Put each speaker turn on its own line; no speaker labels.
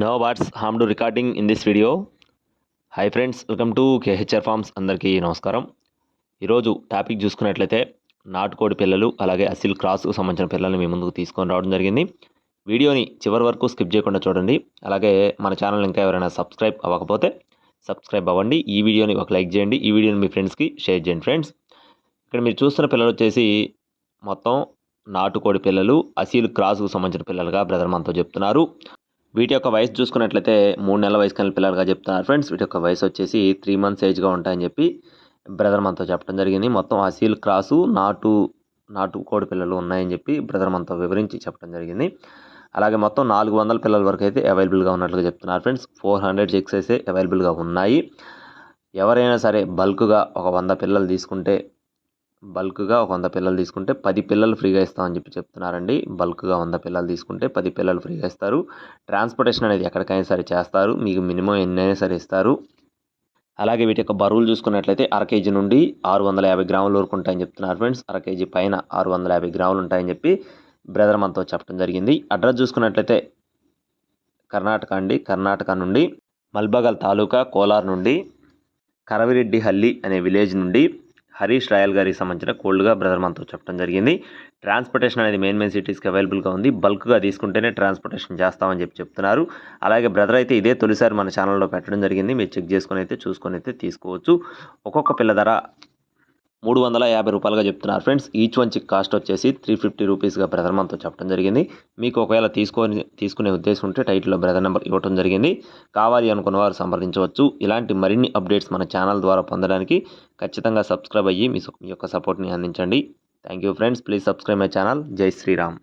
No what's ham to recording in this video hi friends welcome to KHR farms అందరికీ నమస్కారం. ఈరోజు topic చూసుకున్నట్లయితే నాటుకోడి పిల్లలు అలాగే అసిల్ క్రాస్కు సంబంధించిన పిల్లల్ని మీ ముందుకు తీసుకొని రావడం జరిగింది. వీడియోని చివరి వరకు స్కిప్ చేయకుండా చూడండి. అలాగే మన ఛానల్ ఇంకా ఎవరైనా సబ్స్క్రైబ్ అవ్వకపోతే సబ్స్క్రైబ్ అవ్వండి. ఈ వీడియోని ఒక లైక్ చేయండి. ఈ వీడియోని మీ ఫ్రెండ్స్కి షేర్ చేయండి ఫ్రెండ్స్. ఇక్కడ మీరు చూస్తున్న పిల్లలు వచ్చేసి మొత్తం నాటుకోడి పిల్లలు అసీల్ క్రాస్కు సంబంధించిన పిల్లలుగా బ్రదర్ మనతో చెప్తున్నారు. వీటి యొక్క వయసు చూసుకున్నట్లయితే మూడు నెలల వయసు కలిగిన పిల్లలుగా చెప్తున్నారు ఫ్రెండ్స్. వీటి యొక్క వయసు వచ్చేసి త్రీ మంత్స్ ఏజ్గా ఉంటాయని చెప్పి బ్రదర్ మనతో చెప్పడం జరిగింది. మొత్తం అసీల్ క్రాసు నాటు నాటు కోడి పిల్లలు ఉన్నాయని చెప్పి బ్రదర్ మనతో వివరించి చెప్పడం జరిగింది. అలాగే మొత్తం నాలుగు వందల పిల్లల వరకు అయితే అవైలబుల్గా ఉన్నట్లుగా చెప్తున్నారు ఫ్రెండ్స్. ఫోర్ హండ్రెడ్ చెక్స్ అయితే అవైలబుల్గా ఉన్నాయి. ఎవరైనా సరే బల్క్గా ఒక వంద పిల్లలు తీసుకుంటే బల్క్గా ఒక వంద పిల్లలు తీసుకుంటే పది పిల్లలు ఫ్రీగా ఇస్తామని చెప్పి చెప్తున్నారండి. బల్క్గా వంద పిల్లలు తీసుకుంటే పది పిల్లలు ఫ్రీగా ఇస్తారు. ట్రాన్స్పోర్టేషన్ అనేది ఎక్కడికైనా సరే చేస్తారు. మీకు మినిమం ఎన్నైనా సరే ఇస్తారు. అలాగే వీటి యొక్క బరువులు చూసుకున్నట్లయితే అర కేజీ నుండి ఆరు వందల యాభై గ్రాముల వరకు ఉంటాయని చెప్తున్నారు ఫ్రెండ్స్. అర కేజీ పైన ఆరు వందల యాభై గ్రాములు ఉంటాయని చెప్పి బ్రదర్ మనతో చెప్పడం జరిగింది. అడ్రస్ చూసుకున్నట్లయితే కర్ణాటక అండి. కర్ణాటక నుండి మల్బగల్ తాలూకా కోలార్ నుండి కరవిరెడ్డి హల్లి అనే విలేజ్ నుండి హరీష్ రాయల్ గారికి సంబంధించిన కోల్డ్గా బ్రదర్ మనతో చెప్పడం జరిగింది. ట్రాన్స్పోర్టేషన్ అనేది మెయిన్ మెయిన్ సిటీస్కి అవైలబుల్గా ఉంది. బల్క్గా తీసుకుంటేనే ట్రాన్స్పోర్టేషన్ చేస్తామని చెప్పి చెప్తున్నారు. అలాగే బ్రదర్ అయితే ఇదే తొలిసారి మన ఛానల్లో పెట్టడం జరిగింది. మీరు చెక్ చేసుకొని అయితే చూసుకొని అయితే తీసుకోవచ్చు. ఒక్కొక్క పిల్ల ధర మూడు వందల యాభై రూపాయలుగా చెప్తున్నారు. Friends each one chick cost వచ్చేసి త్రీ ఫిఫ్టీ రూపీస్గా బ్రదర్ మనతో చెప్పడం జరిగింది. మీకు ఒకవేళ తీసుకొని తీసుకునే ఉద్దేశం ఉంటే టైటిల్లో బ్రదర్ నెంబర్ ఇవ్వడం జరిగింది. కావాలి అనుకున్న వారు సంప్రదించవచ్చు. ఇలాంటి మరిన్ని అప్డేట్స్ మన ఛానల్ ద్వారా పొందడానికి ఖచ్చితంగా సబ్స్క్రైబ్ అయ్యి మీ యొక్క సపోర్ట్ని అందించండి. Thank you friends. Please subscribe my channel. Jai Shriram.